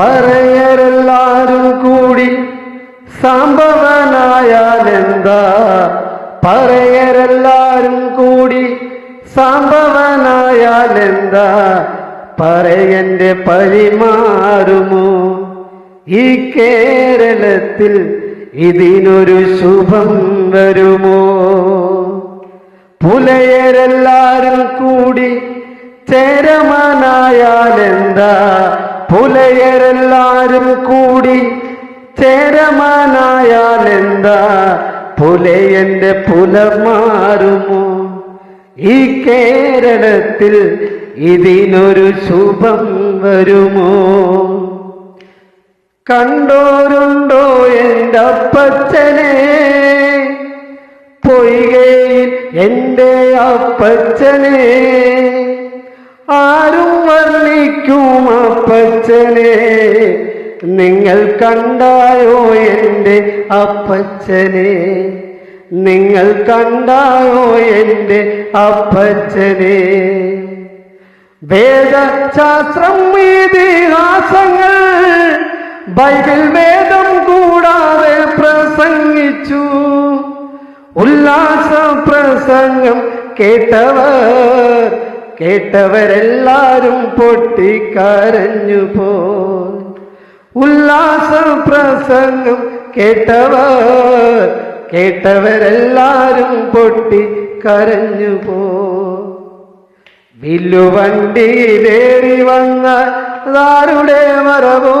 പറയരെല്ലാരും കൂടി സംഭവനായാലെന്താ പറയരെല്ലാരും കൂടി സംഭവനായാലെന്താ പറയന്റെ പരിമാറുമോ ഈ കേരളത്തിൽ ഇതിനൊരു ശുഭം വരുമോ? പുലയരെല്ലാരും കൂടി ചേരമാനായാൽ എന്താ പുലയരെല്ലാരും കൂടി ചേരമാനായാൽ എന്താ പുലയന്റെ പുലമാറുമോ ഈ കേരളത്തിൽ ഇതിനൊരു ശുഭം വരുമോ? കണ്ടോരുണ്ടോ എന്റെ അപ്പച്ചനെ? പൊയ്കയിൽ എന്റെ അപ്പച്ചനെ. ആരും വർണിക്കും അപ്പച്ചനെ. നിങ്ങൾ കണ്ടായോ എന്റെ അപ്പച്ചനെ? നിങ്ങൾ കണ്ടായോ എന്റെ അപ്പച്ചനെ? വേദശാസ്ത്രം ഇതിഹാസങ്ങൾ ബൈബിൾ വേദം കൂടാതെ പ്രസംഗിച്ചു. ഉല്ലാസ പ്രസംഗം കേട്ടവർ കേട്ടവരെല്ലാരും പൊട്ടിക്കരഞ്ഞു പോയി ഉല്ലാസ പ്രസംഗം കേട്ടവർ കേട്ടവരെല്ലാരും പൊട്ടി കരഞ്ഞു പോ വില്ലുവണ്ടിയിലേറി വന്ന ദാരുടെ വരവോ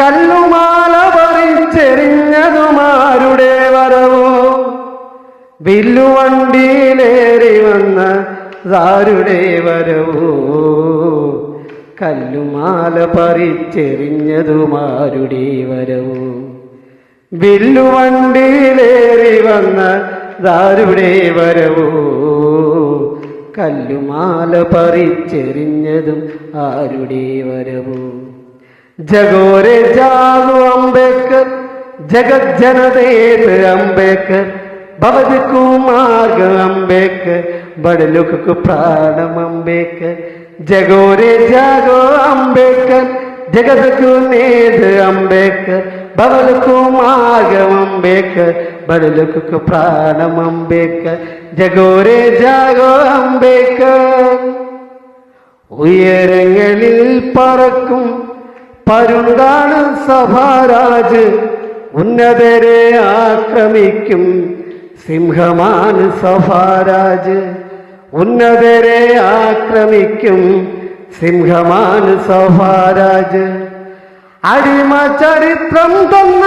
കല്ലുമാല പറിച്ചെറിഞ്ഞതുമാരുടെ വരവോ? വില്ലുവണ്ടിയിലേറി വന്ന താരുടെ വരവോ? കല്ലുമാല പറിച്ചെറിഞ്ഞതുമാരുടെ വരവോ? വില്ലുവണ്ടിയിലേറി വന്ന സാരുടെ വരവോ? കല്ലുമാല പറിച്ചെറിഞ്ഞതും ആരുടെ വരവോ? ജഗോരെ ജാതു അംബേദ്കർ ജഗജ്ജനതേ അംബേദ്കർ ഭവത് കുമാർഗ അംബേദ്കർ ബടലുക്ക് പ്രാണം അംബേദ്കർ ജഗോരെ ജാഗോ അംബേക്കൻ ജഗതku നേത് അംബേക്കർ ഭവലുക്കു മാർഗം അംബേദ്കർ ബടലുക്ക് പ്രാണം അംബേദ്കർ ജഗോരെ ജാഗോ അംബേദ്കർ ഉയരങ്ങളിൽ പറക്കും പരുന്താണ് സഭാരാജ് ഉന്നതരെ ആക്രമിക്കും സിംഹമാണ് സഭാരാജ് ഉന്നതരെ ആക്രമിക്കും സിംഹമാണ് സഭാരാജ് അടിമ ചരിത്രം തന്ന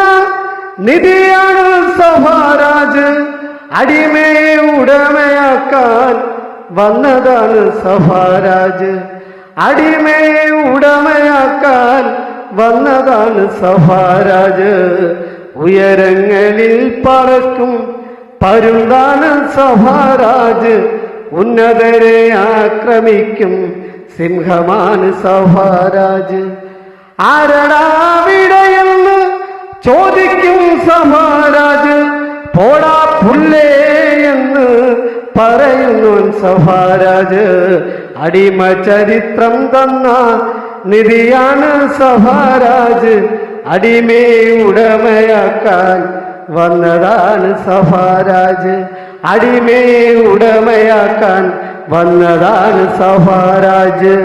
നിധിയാണ് സഭാരാജ്. അടിമയെ ഉടമയാക്കാൻ വന്നതാണ് സഭാരാജ്. അടിമയെ ഉടമയാക്കാൻ വന്നതാണ് സഭാരാജ്. ഉയരങ്ങളിൽ പറക്കും പരുന്താണ് സഭാരാജ് ഉന്നതരെ ആക്രമിക്കും സിംഹമാണ് സഭാരാജ്. ആരടാവിടയെന്ന് ചോദിക്കും സഭാരാജ്. പോടാ പുല്ലേ എന്ന് പറയുന്നു സഭാരാജ്. അടിമ ചരിത്രം തന്ന നിധിയാണ് സഭാരാജ്. അടിമേ ഉടമയാക്കാൻ വന്നതാണ് സഫാരാജ്. അടിമേ ഉടമയാക്കാൻ വന്നതാണ് സഭാരാജ്